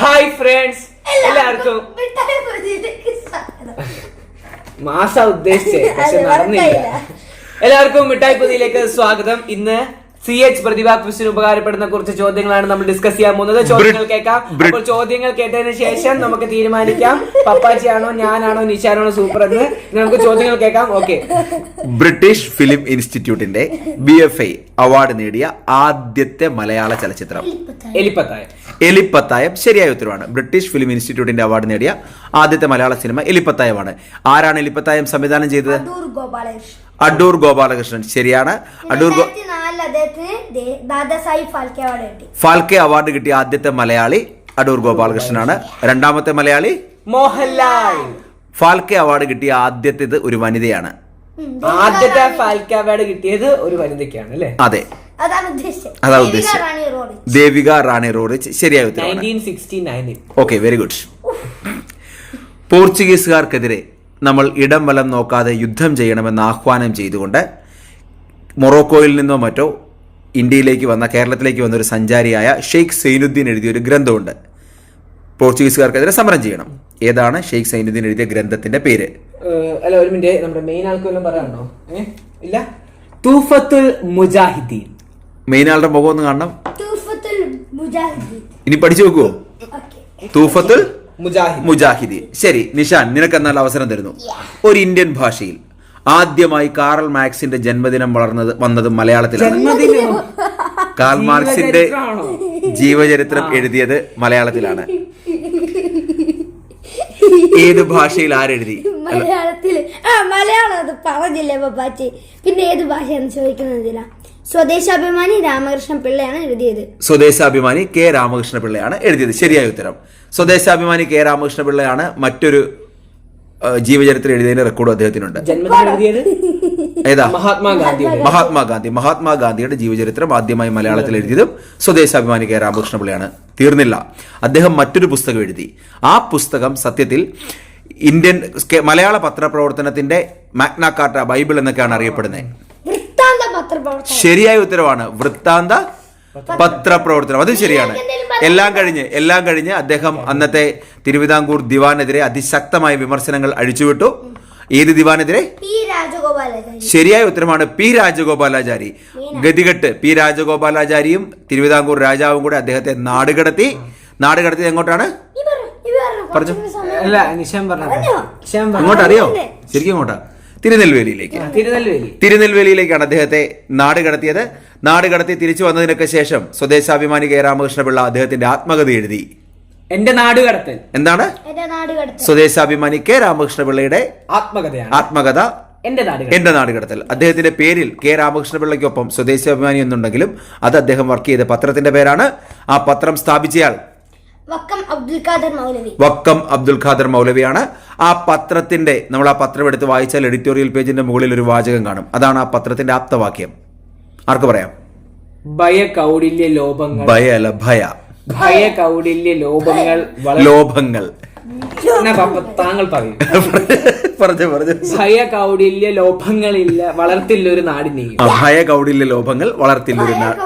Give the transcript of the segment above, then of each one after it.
Hi friends എല്ലാവർക്കും മാസ ഉദ്ദേശിച്ചേ പക്ഷെ നടന്നില്ല. എല്ലാവർക്കും മിഠായി പുതിയിലേക്ക് സ്വാഗതം. ഇന്ന് സി എച്ച് പ്രതിഭാ ക്വിസിന് ഉപകാരപ്പെടുന്ന കുറച്ച് ചോദ്യങ്ങളാണ് നമ്മൾ ഡിസ്കസ് ചെയ്യാൻ പോകുന്നത്. ചോദ്യങ്ങൾ കേൾക്കാം. അപ്പോൾ ചോദ്യങ്ങൾ കേട്ടതിന് ശേഷം നമുക്ക് തീരുമാനിക്കാം. പപ്പാച്ചിയാണോ ഞാനാണോ നിശാനാണോ സൂപ്പർ എന്ന് നമുക്ക് ചോദ്യങ്ങൾ കേൾക്കാം. ഓക്കെ ബ്രിട്ടീഷ് ഫിലിം ഇൻസ്റ്റിറ്റ്യൂട്ടിന്റെ ബി എഫ് ഐ അവാർഡ് നേടിയ ആദ്യത്തെ മലയാള ചലച്ചിത്രം. എലിപ്പത്തായ. എലിപ്പത്തായം ശരിയായ ഉത്തരവാണ്. ബ്രിട്ടീഷ് ഫിലിം ഇൻസ്റ്റിറ്റ്യൂട്ടിന്റെ അവാർഡ് നേടിയ ആദ്യത്തെ മലയാള സിനിമ എലിപ്പത്തായമാണ്. ആരാണ് എലിപ്പത്തായം സംവിധാനം ചെയ്തത്? അടൂർ ഗോപാലകൃഷ്ണൻ. അടൂർ ഗോപാലകൃഷ്ണൻ. ശരിയാണ്. അടൂർ ഗോ- രണ്ടായിരത്തി നാലിൽ അദ്ദേഹത്തിന് ദേ- ഫാൽക്കെ അവാർഡ് കിട്ടി. ഫാൽക്കെ അവാർഡ് കിട്ടിയ ആദ്യത്തെ മലയാളി അടൂർ ഗോപാലകൃഷ്ണനാണ്. രണ്ടാമത്തെ മലയാളി മോഹൻലാൽ. ഫാൽക്കെ അവാർഡ് കിട്ടിയ ആദ്യത്തെ ഒരു വനിതയാണ്. ആദ്യത്തെ ഫാൽക്കെ അവാർഡ് കിട്ടിയത് ഒരു വനിതയ്ക്കാണ് അല്ലേ? അതെ. അതാ ദേവിക ഉദ്ദേശിച്ചത്. റാണി റോറി ദേവിക റാണി റോറിച്ച് ശരിയായി ഉത്തരവാണ്. Okay very good. പോർച്ചുഗീസുകാർക്കെതിരെ നമ്മൾ ഇടം വലം നോക്കാതെ യുദ്ധം ചെയ്യണമെന്ന് ആഹ്വാനം ചെയ്തുകൊണ്ട് മൊറോക്കോയിൽ നിന്നോ മറ്റോ ഇന്ത്യയിലേക്ക് വന്ന കേരളത്തിലേക്ക് വന്ന ഒരു സഞ്ചാരിയായ ഷെയ്ഖ് സൈനുദ്ദീൻ എഴുതിയ ഒരു ഗ്രന്ഥമുണ്ട്. പോർച്ചുഗീസുകാർക്കെതിരെ സമരം ചെയ്യണം. ഏതാണ് ഷെയ്ഖ് സൈനുദ്ദീൻ എഴുതിയ ഗ്രന്ഥത്തിന്റെ പേര്? അല്ല ഒരു മിനിറ്റ്. നമ്മുടെ മെയിൻ പറയാനുണ്ടോ? ഇല്ല? തൂഫത്തുൽ മുജാഹിദീൻ. മെയിൻ ആളുടെ മുഖം ഒന്ന് കാണണം. മുജാഹിദീൻ. ഇനി പഠിച്ചു നോക്കുവോ തൂഫത്തുൽ മുജാഹിദ് ശരി നിഷാൻ നിനക്ക് എന്നാൽ അവസരം തരുന്നു. ഒരു ഇന്ത്യൻ ഭാഷയിൽ. ആദ്യമായി കാറൽ മാക്സിന്റെ ജന്മദിനം വളർന്നത് വന്നത് മലയാളത്തിലാണ്. കാൾ മാർക്സിന്റെ ജീവചരിത്രം എഴുതിയത് മലയാളത്തിലാണ്. ഏത് ഭാഷയിൽ ആരെഴുതി? മലയാളത്തിൽ ആ മലയാളം അത് പറഞ്ഞില്ലേ പപ്പാച്ചി? പിന്നെ ഏത് ഭാഷയെന്ന് ചോദിക്കുന്നതില്ല സ്വദേശാഭിമാനി രാമകൃഷ്ണ പിള്ളയാണ് എഴുതിയത്. സ്വദേശാഭിമാനി കെ രാമകൃഷ്ണ പിള്ളയാണ് എഴുതിയത്. ശരിയായ ഉത്തരം. സ്വദേശാഭിമാനി കെ രാമകൃഷ്ണ പിള്ളയാണ് മറ്റൊരു ജീവചരിത്രം എഴുതിയതിന്റെ റെക്കോർഡ് അദ്ദേഹത്തിനുണ്ട്. ഏതാ? മഹാത്മാഗാന്ധിയുടെ മഹാത്മാഗാന്ധി. മഹാത്മാഗാന്ധിയുടെ ജീവചരിത്രം ആദ്യമായി മലയാളത്തിൽ എഴുതിയതും സ്വദേശാഭിമാനി കെ രാമകൃഷ്ണ പിള്ളയാണ് തീർന്നില്ല. അദ്ദേഹം മറ്റൊരു പുസ്തകം എഴുതി. ആ പുസ്തകം സത്യത്തിൽ ഇന്ത്യൻ മലയാള പത്രപ്രവർത്തനത്തിന്റെ മാഗ്നാകാർട്ട ബൈബിൾ എന്നൊക്കെയാണ് അറിയപ്പെടുന്നത്. ശരിയായ ഉത്തരവാണ്. വൃത്താന്ത പത്രപ്രവർത്തനം. അത് ശരിയാണ്. എല്ലാം കഴിഞ്ഞ് എല്ലാം കഴിഞ്ഞ് അദ്ദേഹം അന്നത്തെ തിരുവിതാംകൂർ ദിവാനെതിരെ അതിശക്തമായ വിമർശനങ്ങൾ അഴിച്ചുവിട്ടു. ഏത് ദിവാനെതിരെ? ശരിയായ ഉത്തരമാണ് പി രാജഗോപാലാചാരി. ഗതികെട്ട് പി രാജഗോപാലാചാരിയും തിരുവിതാംകൂർ രാജാവും കൂടെ അദ്ദേഹത്തെ നാടുകടത്തി നാടുകടത്തിയത് എങ്ങോട്ടാണ്? പറഞ്ഞു. അല്ല നിശാൻ പറഞ്ഞു? ഇങ്ങോട്ടറിയോ? ശരിക്കും അങ്ങോട്ടാ തിരുനെൽവേലിയിലേക്ക്. തിരുനെൽവേലി. തിരുനെൽവേലിയിലേക്കാണ് അദ്ദേഹത്തെ നാട് കടത്തിയത്. നാട് കടത്തി തിരിച്ചു വന്നതിനൊക്കെ ശേഷം സ്വദേശാഭിമാനി കെ രാമകൃഷ്ണപിള്ള അദ്ദേഹത്തിന്റെ ആത്മകഥ എഴുതി. എന്റെ നാട് കടത്തൽ. എന്താണ്? സ്വദേശാഭിമാനി കെ രാമകൃഷ്ണപിള്ളയുടെ ആത്മകഥയാണ്. ആത്മകഥ എന്റെ നാടുകടത്തൽ എന്റെ നാട് കടത്തൽ. അദ്ദേഹത്തിന്റെ പേരിൽ കെ രാമകൃഷ്ണപിള്ളയ്ക്കൊപ്പം സ്വദേശാഭിമാനി എന്നുണ്ടെങ്കിലും അത് അദ്ദേഹം വർക്ക് ചെയ്ത പത്രത്തിന്റെ പേരാണ്. ആ പത്രം സ്ഥാപിച്ചയാൾ വക്കം അബ്ദുൽ ഖാദർ മൗലവി. വക്കം അബ്ദുൽ ഖാദർ മൗലവിയാണ്. ആ പത്രത്തിന്റെ നമ്മൾ ആ പത്രം എടുത്ത് വായിച്ചാൽ എഡിറ്റോറിയൽ പേജിന്റെ മുകളിൽ ഒരു വാചകം കാണും. അതാണ് ആ പത്രത്തിന്റെ ആപ്തവാക്യം. ആർക്ക് പറയാം? ഭയ കൗടില്യ ലോപങ്ങൾ ഭയ അല്ല ഭയ. ഭയ കൗടില്യ ലോഭങ്ങൾ എന്നാ പപ്പ താങ്കൾ പറയൂ. പറഞ്ഞു പറഞ്ഞു. ഭയ കൗടില്യ ലോഭങ്ങളില്ല വളർത്തില്ല ഒരു നാടിനെയും ഭയ കൗടില്യ ലോഭങ്ങൾ വളർത്തില്ല ഒരു വളർത്തി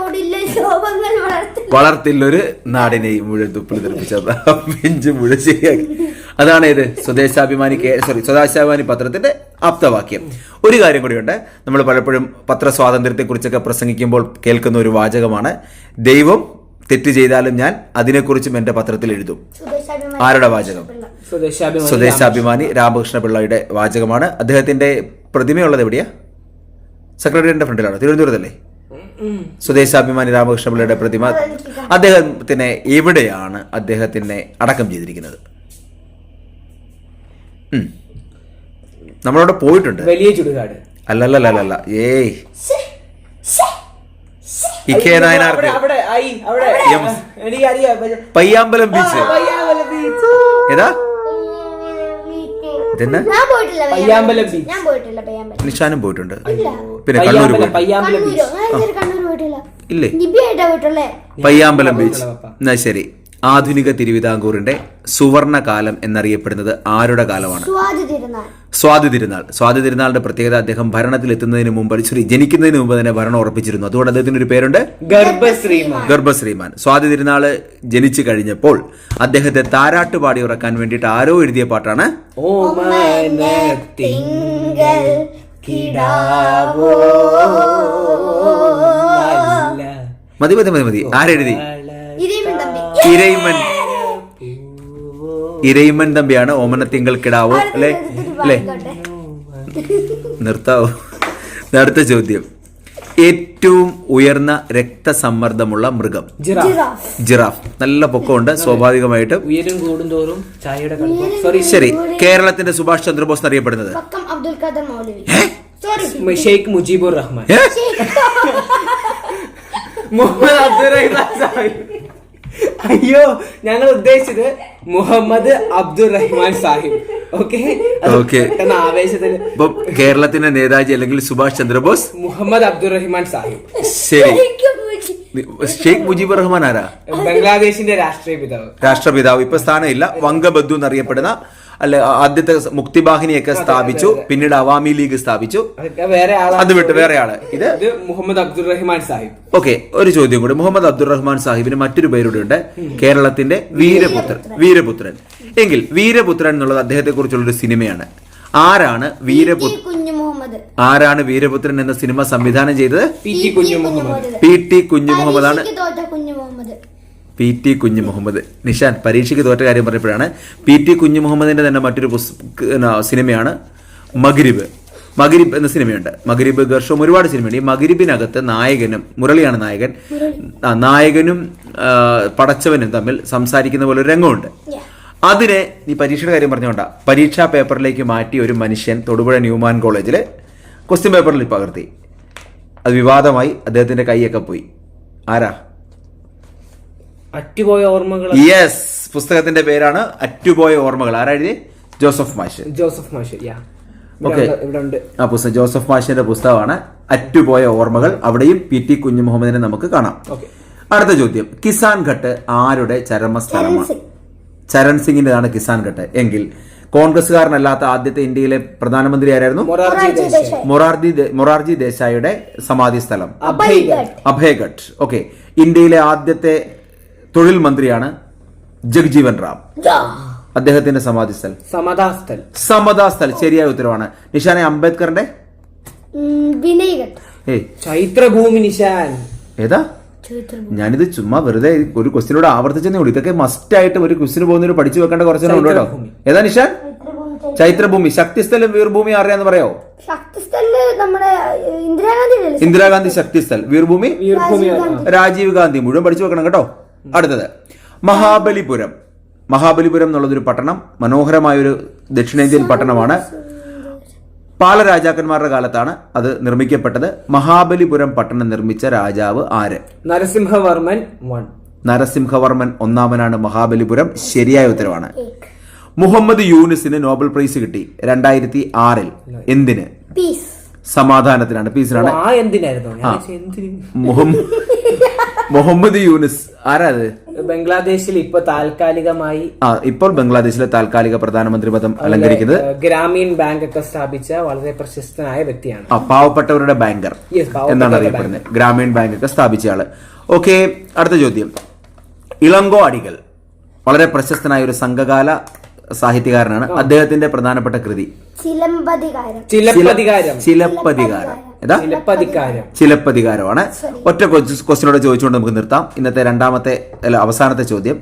വളർത്തില്ലൊരു നാടിനെയും മുഴുവൻ തുപ്പിൽ തെറിപ്പിച്ചത് ബെഞ്ച് മുഴുവൻ ശരിയാക്കി. അതാണ് ഇത് സ്വദേശാഭിമാനി കെ സോറി സ്വദേശാഭിമാനി പത്രത്തിന്റെ ആപ്തവാക്യം. ഒരു കാര്യം കൂടിയുണ്ട്. നമ്മൾ പലപ്പോഴും പത്രസ്വാതന്ത്ര്യത്തെക്കുറിച്ചൊക്കെ പ്രസംഗിക്കുമ്പോൾ കേൾക്കുന്ന ഒരു വാചകമാണ് ദൈവം തെറ്റ് ചെയ്താലും ഞാൻ അതിനെക്കുറിച്ചും എന്റെ പത്രത്തിൽ എഴുതും. സ്വദേശാഭിമാനി ആരുടെ വാചകം? സ്വദേശാഭിമാനി രാമകൃഷ്ണ പിള്ളയുടെ വാചകമാണ്. അദ്ദേഹത്തിന്റെ പ്രതിമയുള്ളത് എവിടെയാ? സെക്രട്ടറിയുടെ ഫ്രണ്ടിലാണ്? തിരുവനന്തപുരത്തല്ലേ. സ്വദേശാഭിമാനി രാമകൃഷ്ണ പിള്ളയുടെ പ്രതിമ അദ്ദേഹത്തിനെ എവിടെയാണ് അദ്ദേഹത്തിനെ അടക്കം ചെയ്തിരിക്കുന്നത്. നമ്മളവിടെ പോയിട്ടുണ്ട്. വലിയ ചുടുകാട്. അല്ലല്ലല്ലല്ല. ഏയ്. പയ്യാമ്പലം ബീച്ച്. അവിടെ ഇതെന്നാ? ഞാൻ പോയിട്ടില്ല പയ്യാമ്പലം. beach. ഞാൻ പോയിട്ടില്ല പയ്യാമ്പലം. നിഷാനും പോയിട്ടുണ്ട്. പിന്നെ കണ്ണൂർ പയ്യാമ്പലം ബീച്ച് പയ്യാമ്പലം കണ്ണൂരോ? ഞാൻ ഇതുവരെ കണ്ണൂർ പോയിട്ടില്ല. ഇല്ലേ? നിബിയായിട്ടാ പോയിട്ടുള്ളേ? പയ്യാമ്പലം ബീച്ച് എന്നാ ശരി. ആധുനിക തിരുവിതാംകൂറിന്റെ സുവർണ കാലം എന്നറിയപ്പെടുന്നത് ആരുടെ കാലമാണ്? സ്വാതി തിരുനാൾ. സ്വാതി തിരുനാളിന്റെ പ്രത്യേകത അദ്ദേഹം ഭരണത്തിലെത്തുന്നതിന് മുമ്പ് സോറി ജനിക്കുന്നതിന് മുമ്പ് തന്നെ ഭരണം ഉറപ്പിച്ചിരുന്നു. അതുകൊണ്ട് അദ്ദേഹത്തിന് ഒരു പേരുണ്ട്? ഗർഭശ്രീമാൻ. ഗർഭശ്രീമാൻ. സ്വാതി തിരുനാൾ ജനിച്ചു കഴിഞ്ഞപ്പോൾ അദ്ദേഹത്തെ താരാട്ട് പാടി ഉറക്കാൻ വേണ്ടിയിട്ട് ആരോ എഴുതിയ പാട്ടാണ്? മതി മതി മതി മതി. ആരെഴുതി? ഇരയിമൻ. ഇരയിമൻ തമ്പിയാണ് ഓമനത്തിങ്കൾ കിടാവോ അല്ലെ? അല്ലെ? നിർത്താവോ? അടുത്ത ചോദ്യം. ഏറ്റവും ഉയർന്ന രക്തസമ്മർദ്ദമുള്ള മൃഗം. ജിറാഫ്. നല്ല പൊക്കമുണ്ട് സ്വാഭാവികമായിട്ട്. ഉയരം കൂടുന്തോറും ചായയുടെ സോറി ശരി. കേരളത്തിന്റെ സുഭാഷ് ചന്ദ്രബോസ് അറിയപ്പെടുന്നത് അബ്ദുൽ ഖാദർ മൗലവി. സോറി ഷെയ്ഖ് മുജീബുർ റഹ്മാൻ? മുഹമ്മദ് അയ്യോ ഞങ്ങൾ ഉദ്ദേശിച്ചത് മുഹമ്മദ് അബ്ദുൾ റഹ്മാൻ സാഹിബ്. ഓക്കെ ഓക്കെ ആവേശത്തിൽ കേരളത്തിന്റെ നേതാജി അല്ലെങ്കിൽ സുഭാഷ് ചന്ദ്രബോസ്? മുഹമ്മദ് അബ്ദുൾ റഹ്മാൻ സാഹിബ്. ശരി. ഷെയ്ഖ് മുജീബ് റഹ്മാൻ ആരാ? ബംഗ്ലാദേശിന്റെ രാഷ്ട്രീയ പിതാവ്. രാഷ്ട്രപിതാവ്. ഇപ്പൊ സ്ഥാനമില്ല. വംഗബന്ധു എന്നറിയപ്പെടുന്ന അല്ലെ ആദ്യത്തെ മുക്തിബാഹിനിയൊക്കെ സ്ഥാപിച്ചു. പിന്നീട് അവാമി ലീഗ് സ്ഥാപിച്ചു. അതൊക്കെ വേറെ അത് വിട്ട് വേറെ ആൾ. ഇത് മുഹമ്മദ് അബ്ദുൾ റഹ്മാൻ സാഹിബ്. ഓക്കെ ഒരു ചോദ്യം കൂടി. മുഹമ്മദ് അബ്ദുൾ റഹ്മാൻ സാഹിബിന് മറ്റൊരു പേരുടെ ഉണ്ട്. കേരളത്തിന്റെ വീരപുത്രൻ. വീരപുത്രൻ. എങ്കിൽ വീരപുത്രൻ എന്നുള്ളത് അദ്ദേഹത്തെ കുറിച്ചുള്ള ഒരു സിനിമയാണ് ആരാണ് വീരപുത്രൻ കുഞ്ഞു മുഹമ്മദ്. ആരാണ് വീരപുത്രൻ എന്ന സിനിമ സംവിധാനം ചെയ്തത്? പി ടി കുഞ്ഞു മുഹമ്മദ്. പി പി ടി കുഞ്ഞു മുഹമ്മദ്. നിഷാൻ പരീക്ഷയ്ക്ക് തോറ്റ കാര്യം പറഞ്ഞപ്പോഴാണ് പി ടി കുഞ്ഞു മുഹമ്മദിന്റെ തന്നെ മറ്റൊരു പുസ്തക സിനിമയാണ് മഗ്രിബ്. മഗരിബ് എന്ന സിനിമയുണ്ട്. മഗരിബ് ഗർഷവും ഒരുപാട് സിനിമയുണ്ട്. ഈ മഗരിബിനകത്ത് നായകനും മുരളിയാണ് നായകൻ. നായകനും പടച്ചവനും തമ്മിൽ സംസാരിക്കുന്ന പോലെ ഒരു രംഗമുണ്ട്. അതിനെ നീ പരീക്ഷയുടെ കാര്യം പറഞ്ഞുകൊണ്ടാ. പരീക്ഷാ പേപ്പറിലേക്ക് മാറ്റി ഒരു മനുഷ്യൻ തൊടുപുഴ ന്യൂമാൻ കോളേജിൽ ക്വസ്റ്റ്യൻ പേപ്പറിൽ പകർത്തി. അത് വിവാദമായി അദ്ദേഹത്തിന്റെ കൈയൊക്കെ പോയി. ആരാ? അറ്റുപോയ ഓർമ്മകൾ യെസ് പുസ്തകത്തിന്റെ പേരാണ് അറ്റുപോയ ഓർമ്മകൾ. ആരായി ജോസഫ് മാഷ് ജോസഫ് മാഷ് യാ ഓക്കെ ആ പുസ്തകം ജോസഫ് മാഷിന്റെ പുസ്തകമാണ് അറ്റുപോയ ഓർമ്മകൾ. അവിടെയും പി ടി കുഞ്ഞു മുഹമ്മദിനെ നമുക്ക് കാണാം. ഓക്കെ അടുത്ത ചോദ്യം. കിസാൻ ഘട്ട് ആരുടെ ചരമസ്ഥലമാണ്. ചരൺ സിംഗിന്റെതാണ് കിസാൻ ഘട്ട്. എങ്കിൽ കോൺഗ്രസ്സുകാരനല്ലാത്ത ആദ്യത്തെ ഇന്ത്യയിലെ പ്രധാനമന്ത്രി ആരായിരുന്നു? മൊറാർജി മൊറാർജി ദേശായിയുടെ സമാധി സ്ഥലം. അഭയഘട്ട്. ഓക്കെ ഇന്ത്യയിലെ ആദ്യത്തെ തൊഴിൽ മന്ത്രിയാണ് ജഗ്ജീവൻ റാം. അദ്ദേഹത്തിന്റെ സമാധി സ്ഥലം സമതാസ്ഥൽ സമതാ സ്ഥൽ ശരിയായ ഉത്തരവാണ്. നിഷാനെ അംബേദ്കറിന്റെ? ഏയ്. ചൈത്രഭൂമി നിശാൻ ഏതാ? ഞാനിത് ചുമ്മാ വെറുതെ ഒരു ക്വസ്റ്റിനോട് ആവർത്തിച്ചെന്നേ ഉള്ളൂ. ഇതൊക്കെ മസ്റ്റ് ആയിട്ട് ഒരു ക്വസ്റ്റിന് പോകുന്നവര് പഠിച്ചു വെക്കേണ്ട കുറച്ചെണ്ണം ഉണ്ട് കേട്ടോ. ഏതാ നിഷാൻ? ചൈത്രഭൂമി. ശക്തിസ്ഥലം വീർഭൂമി അറിയാന്ന് പറയോ ഇന്ദിരാഗാന്ധി ശക്തിസ്ഥൽ. വീർഭൂമി? രാജീവ് ഗാന്ധി. മുഴുവൻ പഠിച്ചു വെക്കണം കേട്ടോ. അടുത്തത്. മഹാബലിപുരം. മഹാബലിപുരം എന്നുള്ളതൊരു പട്ടണം മനോഹരമായൊരു ദക്ഷിണേന്ത്യൻ പട്ടണമാണ്. പാല രാജാക്കന്മാരുടെ കാലത്താണ് അത് നിർമ്മിക്കപ്പെട്ടത്. മഹാബലിപുരം പട്ടണം നിർമ്മിച്ച രാജാവ് ആര്? നരസിംഹവർമ്മൻ വൺ. നരസിംഹവർമ്മൻ ഒന്നാമനാണ് മഹാബലിപുരം. ശരിയായ ഉത്തരവാണ്. മുഹമ്മദ് യൂനിസിന് നോബൽ പ്രൈസ് കിട്ടി രണ്ടായിരത്തി ആറിൽ. എന്തിന്? സമാധാനത്തിനാണ് പീസിനാണ് ആ മുഹമ്മദ് യൂനിസ്. ആരാ അത്? ബംഗ്ലാദേശിൽ ഇപ്പൊ താൽക്കാലികമായി ആ ഇപ്പോൾ ബംഗ്ലാദേശിലെ താൽക്കാലിക പ്രധാനമന്ത്രി പദം അലങ്കരിക്കുന്നത് ഗ്രാമീൺ ബാങ്ക് ഒക്കെ സ്ഥാപിച്ച വളരെ പ്രശസ്തനായ വ്യക്തിയാണ്. ആ പാവപ്പെട്ടവരുടെ ബാങ്കർ എന്നാണ് അറിയപ്പെടുന്നത്. ഗ്രാമീൺ ബാങ്ക് ഒക്കെ സ്ഥാപിച്ച ആൾ ഓക്കെ അടുത്ത ചോദ്യം. ഇളങ്കോ അടികൾ വളരെ പ്രശസ്തനായ ഒരു സംഘകാല സാഹിത്യകാരനാണ്. അദ്ദേഹത്തിന്റെ പ്രധാനപ്പെട്ട കൃതി? ചിലമ്പതികാരം. ചിലപ്പതികാരം. ചിലപ്പതികാരം. ഏതാ? ചിലപ്പതികാരം. ചിലപ്പതികാരമാണ്. ഒറ്റ ക്വസ്റ്റിനോട് ചോദിച്ചുകൊണ്ട് നമുക്ക് നിർത്താം. ഇന്നത്തെ രണ്ടാമത്തെ അല്ല അവസാനത്തെ ചോദ്യം.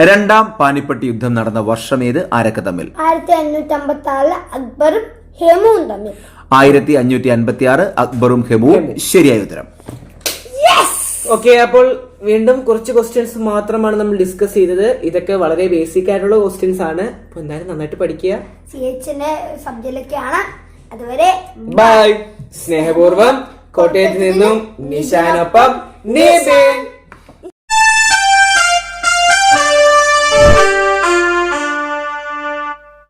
രണ്ടാം പാനിപ്പട്ടി യുദ്ധം നടന്ന വർഷം ഏത്? ആരൊക്കെ തമ്മിൽ? ആയിരത്തി അഞ്ഞൂറ്റി അമ്പത്തി ആറിൽ അക്ബറും ഹെമുവും തമ്മിൽ. ആയിരത്തി അഞ്ഞൂറ്റി അൻപത്തി ആറ് അക്ബറും ഹെമുവും ശരിയായ ഉത്തരം. ഓക്കെ അപ്പോൾ വീണ്ടും കുറച്ച് ക്വസ്റ്റ്യൻസ് മാത്രമാണ് നമ്മൾ ഡിസ്കസ് ചെയ്തത്. ഇതൊക്കെ വളരെ ബേസിക് ആയിട്ടുള്ള ക്വസ്റ്റ്യൻസ് ആണ്. എന്തായാലും നന്നായിട്ട് പഠിക്കുക. സി എച്ചിന്റെ സബ്ജക്റ്റിലൊക്കെയാണ് അതുവരെ ബൈ സ്നേഹപൂർവം കോട്ടയത്ത് നിന്നും നിശാനൊപ്പം നിബിൻ.